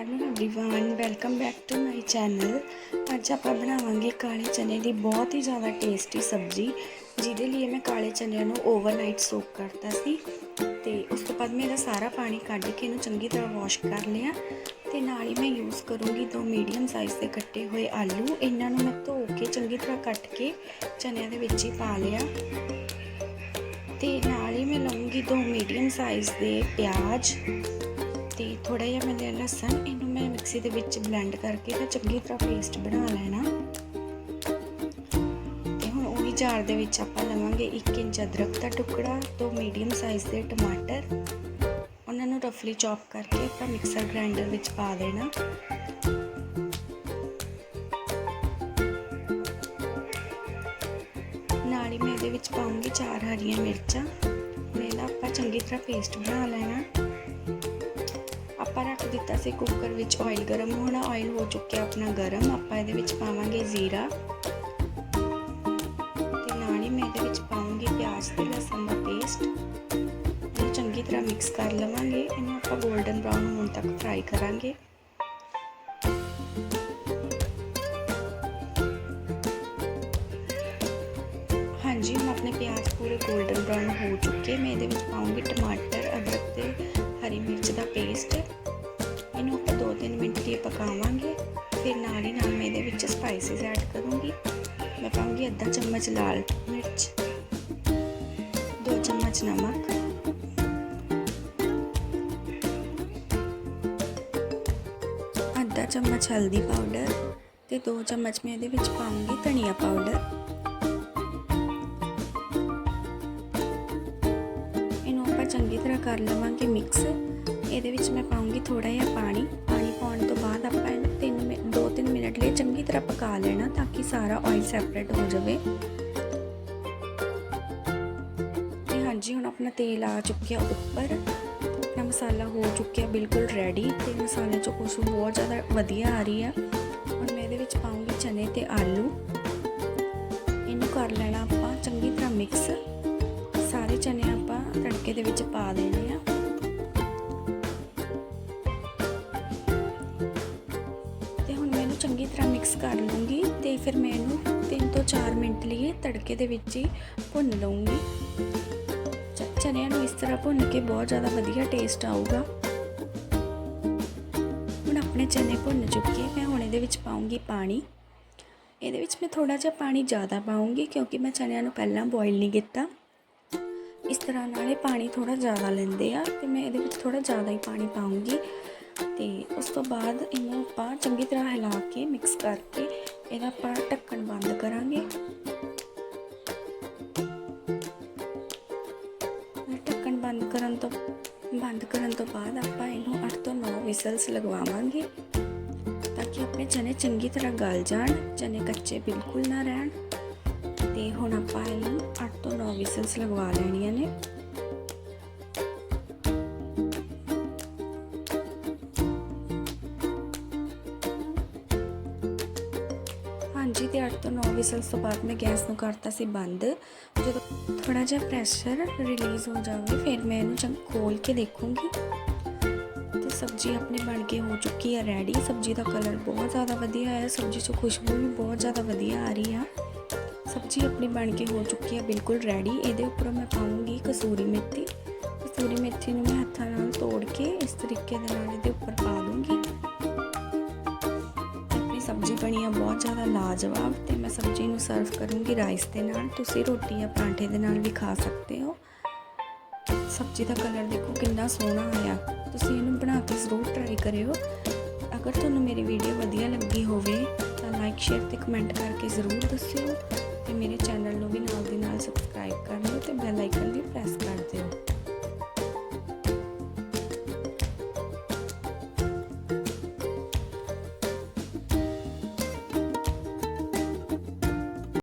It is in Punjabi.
hello everyone welcome back to my channel ਅੱਜ ਆਪਾਂ ਬਣਾਵਾਂਗੇ ਕਾਲੇ ਚਨੇ ਦੀ ਬਹੁਤ ਹੀ ਜ਼ਿਆਦਾ ਟੇਸਟੀ ਸਬਜ਼ੀ ਜਿਹਦੇ ਲਈ ਮੈਂ ਕਾਲੇ ਚਨਿਆਂ ਨੂੰ ਓਵਰਨਾਈਟ ਸੋਕ ਕਰਤਾ ਸੀ ਤੇ ਉਸ ਤੋਂ ਬਾਅਦ ਮੈਂ ਇਹਦਾ ਸਾਰਾ ਪਾਣੀ ਕੱਢ ਕੇ ਇਹਨੂੰ ਚੰਗੀ ਤਰ੍ਹਾਂ ਵਾਸ਼ ਕਰ ਲਿਆ ਤੇ ਨਾਲ ਹੀ ਮੈਂ ਯੂਜ਼ ਕਰੂੰਗੀ ਦੋ ਮੀਡੀਅਮ ਸਾਈਜ਼ ਦੇ ਕੱਟੇ ਹੋਏ ਆਲੂ ਇਹਨਾਂ ਨੂੰ ਮੈਂ ਧੋ ਕੇ ਚੰਗੀ ਤਰ੍ਹਾਂ ਕੱਟ ਕੇ ਚਨਿਆਂ ਦੇ ਵਿੱਚ ਹੀ ਪਾ ਲਿਆ ਤੇ ਨਾਲ ਹੀ ਮੈਂ ਲਵਾਂਗੀ ਦੋ ਮੀਡੀਅਮ ਸਾਈਜ਼ ਦੇ ਪਿਆਜ਼ ਤੇ ਥੋੜਾ ਜਿਹਾ ਮੈਂ ਲਿਆ ਲਸਣ, ਇਹਨੂੰ ਮੈਂ ਮਿਕਸੀ ਦੇ ਵਿੱਚ ਬਲੈਂਡ ਕਰਕੇ ਤੇ ਚੰਗੀ ਤਰ੍ਹਾਂ ਪੇਸਟ ਬਣਾ ਲੈਣਾ। ਤੇ ਹੁਣ ਉਹੀ ਜਾਰ ਦੇ ਵਿੱਚ ਆਪਾਂ ਲਵਾਂਗੇ 1 ਇੰਚ ਅਦਰਕ ਦਾ ਟੁਕੜਾ, ਦੋ ਮੀਡੀਅਮ ਸਾਈਜ਼ ਦੇ ਟਮਾਟਰ। ਉਹਨਾਂ ਨੂੰ ਰਫਲੀ ਚੌਪ ਕਰਕੇ ਆਪਾਂ ਮਿਕਸਰ ਗ੍ਰਾਈਂਡਰ ਵਿੱਚ ਪਾ ਦੇਣਾ। ਨਾਲ ਹੀ ਮੈਂ ਇਹਦੇ ਵਿੱਚ ਪਾਉਂਗੀ ਚਾਰ ਹਰੀਆਂ ਮਿਰਚਾਂ। ਇਹਦਾ ਆਪਾਂ ਚੰਗੀ ਤਰ੍ਹਾਂ ਪੇਸਟ ਬਣਾ ਲੈਣਾ। ਦਿੱਤਾ ਸੀ ਕੁੱਕਰ ਵਿੱਚ ਆਇਲ ਗਰਮ ਹੋਣਾ ਆਇਲ ਹੋ ਚੁੱਕਿਆ ਆਪਣਾ ਗਰਮ। ਆਪਾਂ ਇਹਦੇ ਵਿੱਚ ਪਾਵਾਂਗੇ ਜ਼ੀਰਾ। ਤੇ ਨਾਲ ਹੀ ਮੈਂ ਇਹਦੇ ਵਿੱਚ ਪਾਵਾਂਗੀ ਪਿਆਜ਼ ਤੇ ਲਸਣ ਦਾ ਪੇਸਟ ਇਹ ਚੰਗੀ ਤਰ੍ਹਾਂ ਮਿਕਸ ਕਰ ਲਵਾਂਗੇ। ਇਹਨੂੰ ਆਪਾਂ 골ਡਨ ਬ੍ਰਾਊਨ ਹੋਣ ਤੱਕ ਫਰਾਈ ਕਰਾਂਗੇ। ਹਾਂਜੀ, ਹੁਣ ਆਪਣੇ ਪਿਆਜ਼ ਪੂਰੇ 골ਡਨ ਬ੍ਰਾਊਨ ਹੋ ਚੁੱਕੇ। ਮੈਂ ਇਹਦੇ ਵਿੱਚ ਪਾਉਂਗੀ ਟਮਾਟਰ, ਅਦਰਕ ਤੇ ਹਰੀ ਮਿਰਚ ਦਾ ਪੇਸਟ ਇਹਨੂੰ ਆਪਾਂ 2-3 ਮਿੰਟ ਲਈ ਪਕਾਵਾਂਗੇ ਫਿਰ ਨਾਲ ਹੀ ਨਾਲ ਮੈਂ ਇਹਦੇ ਵਿੱਚ ਸਪਾਈਸਿਸ ਐਡ ਕਰੂੰਗੀ। ਮੈਂ ਪਾਉਂਗੀ ਅੱਧਾ ਚਮਚ ਲਾਲ ਮਿਰਚ 2 ਚਮਚ ਨਮਕ। ਅੱਧਾ ਚਮਚ ਹਲਦੀ ਪਾਊਡਰ ਤੇ 2 ਚਮਚ ਮੈਂ ਇਹਦੇ ਵਿੱਚ ਪਾਉਂਗੀ ਧਨੀਆ ਪਾਊਡਰ ਇਹਨੂੰ ਆਪਾਂ ਚੰਗੀ ਤਰ੍ਹਾਂ ਕਰ ਲਵਾਂਗੇ ਮਿਕਸ ਇਹਦੇ ਵਿੱਚ ਮੈਂ ਪਾਉਂਗੀ ਥੋੜਾ ਜਿਹਾ ਪਾਣੀ। ਪਾਣੀ ਪਾਉਣ ਤੋਂ ਬਾਅਦ ਆਪਾਂ ਇਹਨੂੰ 3 ਮਿੰਟ 2-3 ਮਿੰਟ ਲਈ ਚੰਗੀ ਤਰ੍ਹਾਂ ਪਕਾ ਲੈਣਾ ਤਾਂ ਕਿ ਸਾਰਾ ਆਇਲ ਸੈਪਰੇਟ ਹੋ ਜਾਵੇ। ਤੇ ਹਾਂਜੀ, ਹੁਣ ਆਪਣਾ ਤੇਲ ਆ ਚੁੱਕਿਆ ਉੱਪਰ। ਆਪਣਾ ਮਸਾਲਾ ਹੋ ਚੁੱਕਿਆ ਬਿਲਕੁਲ ਰੈਡੀ ਤੇ ਮਸਾਲੇ ਚੋਂ ਖੁਸ਼ਬੂ ਬਹੁਤ ਜ਼ਿਆਦਾ ਵਧੀਆ ਆ ਰਹੀ ਆ। ਹੁਣ ਮੈਂ ਇਹਦੇ ਵਿੱਚ ਪਾਉਂਗੀ ਚਨੇ ਤੇ ਆਲੂ। ਇਹਨੂੰ ਕਰ ਲੈਣਾ ਆਪਾਂ ਚੰਗੀ ਤਰ੍ਹਾਂ ਮਿਕਸ ਸਾਰੇ ਚਨੇ ਆਪਾਂ ਤੜਕੇ ਦੇ ਵਿੱਚ ਪਾ ਦੇਣੇ ਆ। ਤੇ ਫਿਰ ਮੈਂ ਇਹਨੂੰ 3 ਤੋਂ 4 ਮਿੰਟ ਲਈ ਤੜਕੇ ਦੇ ਵਿੱਚ ਹੀ ਭੁੰਨ ਲਵਾਂਗੀ ਚਨਿਆਂ ਨੂੰ ਇਸ ਤਰ੍ਹਾਂ ਭੁੰਨ ਕੇ ਬਹੁਤ ਜ਼ਿਆਦਾ ਵਧੀਆ ਟੇਸਟ ਆਊਗਾ। ਹੁਣ ਆਪਣੇ ਚਨੇ ਭੁੰਨ ਚੁੱਕੇ ਮੈਂ ਹੁਣ ਇਹਦੇ ਵਿੱਚ ਪਾਉਂਗੀ ਪਾਣੀ। ਇਹਦੇ ਵਿੱਚ ਮੈਂ ਥੋੜਾ ਜਿਹਾ ਪਾਣੀ ਜ਼ਿਆਦਾ ਪਾਉਂਗੀ ਕਿਉਂਕਿ ਮੈਂ ਚਨਿਆਂ ਨੂੰ ਪਹਿਲਾਂ ਬੋਇਲ ਨਹੀਂ ਕੀਤਾ। ਇਸ ਤਰ੍ਹਾਂ ਨਾਲੇ ਪਾਣੀ ਥੋੜਾ ਜ਼ਿਆਦਾ ਲੈਂਦੇ ਆ ਤੇ ਮੈਂ ਇਹਦੇ ਵਿੱਚ ਥੋੜਾ ਜ਼ਿਆਦਾ ਹੀ ਪਾਣੀ ਪਾਉਂਗੀ ਤੇ ਉਸ ਤੋਂ ਬਾਅਦ ਇਹਨੂੰ ਆਪਾਂ ਚੰਗੀ ਤਰ੍ਹਾਂ ਹਿਲਾ ਕੇ ਮਿਕਸ ਕਰਕੇ ਇਹਦਾ ਆਪਾਂ ਢੱਕਣ ਬੰਦ ਕਰਾਂਗੇ। ਢੱਕਣ ਬੰਦ ਕਰਨ ਤੋਂ, ਬੰਦ ਕਰਨ ਤੋਂ ਬਾਅਦ ਆਪਾਂ ਇਹਨੂੰ 8 ਤੋਂ 9 ਵਿਸਲਸ ਲਗਵਾਵਾਂਗੇ ਤਾਂ ਕਿ ਆਪਣੇ ਚਨੇ ਚੰਗੀ ਤਰ੍ਹਾਂ ਗਲ ਜਾਣ, ਚਨੇ ਕੱਚੇ ਬਿਲਕੁਲ ਨਾ ਰਹਿਣ। ਤੇ ਹੁਣ ਆਪਾਂ ਇਹਨੂੰ 8 ਤੋਂ 9 ਵਿਸਲਸ ਲਗਵਾ ਲੈਣੀਆਂ ਨੇ। ਹਾਂਜੀ ਤੇ 8 ਤੋਂ 9 ਵਿਸਲਸ ਤੋਂ ਬਾਅਦ ਮੈਂ ਗੈਸ ਨੂੰ ਕਰਤਾ ਸੀ ਬੰਦ। ਜਦੋਂ ਥੋੜਾ ਜਿਹਾ ਪ੍ਰੈਸ਼ਰ ਰਿਲੀਜ਼ ਹੋ ਜਾਵੇ, ਫਿਰ ਮੈਂ ਇਹਨੂੰ ਚੰਗ ਖੋਲ ਕੇ ਦੇਖੂੰਗੀ। ਤੇ ਸਬਜ਼ੀ ਆਪਣੀ ਬਣ ਕੇ ਹੋ ਚੁੱਕੀ ਹੈ ਰੈਡੀ ਸਬਜ਼ੀ ਦਾ ਕਲਰ ਬਹੁਤ ਜ਼ਿਆਦਾ ਵਧੀਆ ਆਇਆ। ਸਬਜ਼ੀ 'ਚੋਂ ਖੁਸ਼ਬੂ ਵੀ ਬਹੁਤ ਜ਼ਿਆਦਾ ਵਧੀਆ ਆ ਰਹੀ ਆ। ਸਬਜ਼ੀ ਆਪਣੀ ਬਣ ਕੇ ਹੋ ਚੁੱਕੀ ਹੈ ਬਿਲਕੁਲ ਰੈਡੀ ਇਹਦੇ ਉੱਪਰ ਮੈਂ ਪਾਉਂਗੀ ਕਸੂਰੀ ਮੇਥੀ। ਕਸੂਰੀ ਮੇਥੀ ਨੂੰ ਮੈਂ ਹੱਥਾਂ ਨਾਲ ਤੋੜ ਕੇ ਇਸ ਤਰੀਕੇ ਦੇ ਨਾਲ ਇਹਦੇ ਉੱਪਰ ਪਾ ਦੂੰਗੀ। ਸਬਜ਼ੀ ਬਣੀ ਆ, ਬਹੁਤ ਜ਼ਿਆਦਾ ਲਾਜਵਾਬ ਤੇ ਮੈਂ ਸਬਜ਼ੀ ਨੂੰ ਸਰਵ ਕਰੂੰਗੀ ਰਾਈਸ ਦੇ ਨਾਲ। ਤੁਸੀਂ ਰੋਟੀ ਜਾਂ ਪਰਾਂਠੇ ਦੇ ਨਾਲ ਵੀ ਖਾ ਸਕਦੇ ਹੋ। ਸਬਜ਼ੀ ਦਾ ਕਲਰ ਦੇਖੋ ਕਿੰਨਾ ਸੋਹਣਾ ਆਇਆ। ਤੁਸੀਂ ਇਹਨੂੰ ਬਣਾ ਕੇ ਜ਼ਰੂਰ ਟਰਾਈ ਕਰਿਓ। ਅਗਰ ਤੁਹਾਨੂੰ ਮੇਰੀ ਵੀਡੀਓ ਵਧੀਆ ਲੱਗੀ ਹੋਵੇ, ਤਾਂ ਲਾਈਕ ਸ਼ੇਅਰ ਤੇ ਕਮੈਂਟ ਕਰਕੇ ਜ਼ਰੂਰ ਦੱਸਿਓ। ਤੇ ਮੇਰੇ ਚੈਨਲ ਨੂੰ ਵੀ ਨਾਲ ਦੀ ਨਾਲ ਸਬਸਕ੍ਰਾਈਬ ਕਰ ਲਿਓ ਤੇ ਬੈਲ ਆਈਕਨ ਵੀ ਪ੍ਰੈਸ ਕਰ ਦਿਓ।